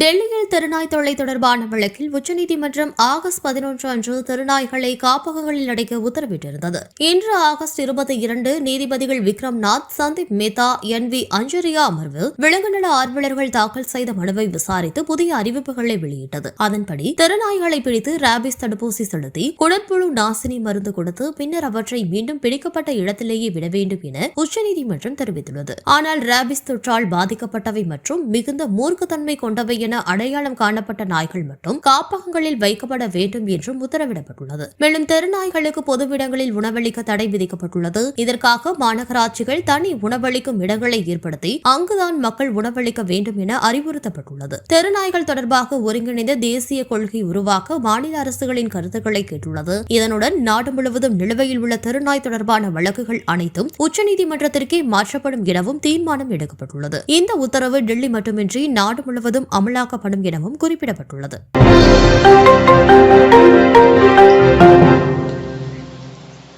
டெல்லியில் திருநாய் தொல்லை தொடர்பான வழக்கில் உச்சநீதிமன்றம் ஆகஸ்ட் பதினொன்று அன்று திருநாய்களை காப்பகங்களில் அடைக்க உத்தரவிட்டிருந்தது. இன்று ஆகஸ்ட் இருபத்தி இரண்டு நீதிபதிகள் விக்ரம் நாத் சந்தீப் மேத்தா என் வி அஞ்சரியா அமர்வு விலங்குநல ஆர்வலர்கள் தாக்கல் செய்த மனுவை விசாரித்து புதிய அறிவிப்புகளை வெளியிட்டது. அதன்படி திருநாய்களை பிடித்து ராபிஸ் தடுப்பூசி செலுத்தி குடற்புழு நாசினி மருந்து கொடுத்து பின்னர் அவற்றை மீண்டும் பிடிக்கப்பட்ட இடத்திலேயே விட வேண்டும் என உச்சநீதிமன்றம் தெரிவித்துள்ளது. ஆனால் ராபிஸ் தொற்றால் பாதிக்கப்பட்டவை மற்றும் மிகுந்த மூர்க்கத்தன்மை கொண்டவை என அடையாளம் காணப்பட்ட நாய்கள் மட்டும் காப்பகங்களில் வைக்கப்பட வேண்டும் என்றும் உத்தரவிடப்பட்டுள்ளது. மேலும் தெருநாய்களுக்கு பொதுவிடங்களில் உணவளிக்க தடை விதிக்கப்பட்டுள்ளது. இதற்காக மாநகராட்சிகள் தனி உணவளிக்கும் இடங்களை ஏற்படுத்தி அங்குதான் மக்கள் உணவளிக்க வேண்டும் என அறிவுறுத்தப்பட்டுள்ளது. தெருநாய்கள் தொடர்பாக ஒருங்கிணைந்த தேசிய கொள்கை உருவாக்க மாநில அரசுகளின் கருத்துக்களை கேட்டுள்ளது. இதனுடன் நாடு முழுவதும் நிலுவையில் உள்ள தெருநாய் தொடர்பான வழக்குகள் அனைத்தும் உச்சநீதிமன்றத்திற்கே மாற்றப்படும் எனவும் தீர்மானம் எடுக்கப்பட்டுள்ளது. இந்த உத்தரவு டெல்லி மட்டுமின்றி நாடு முழுவதும் அமல் உள்ளாக்கப்படும் எனவும் குறிப்பிடப்பட்டுள்ளது.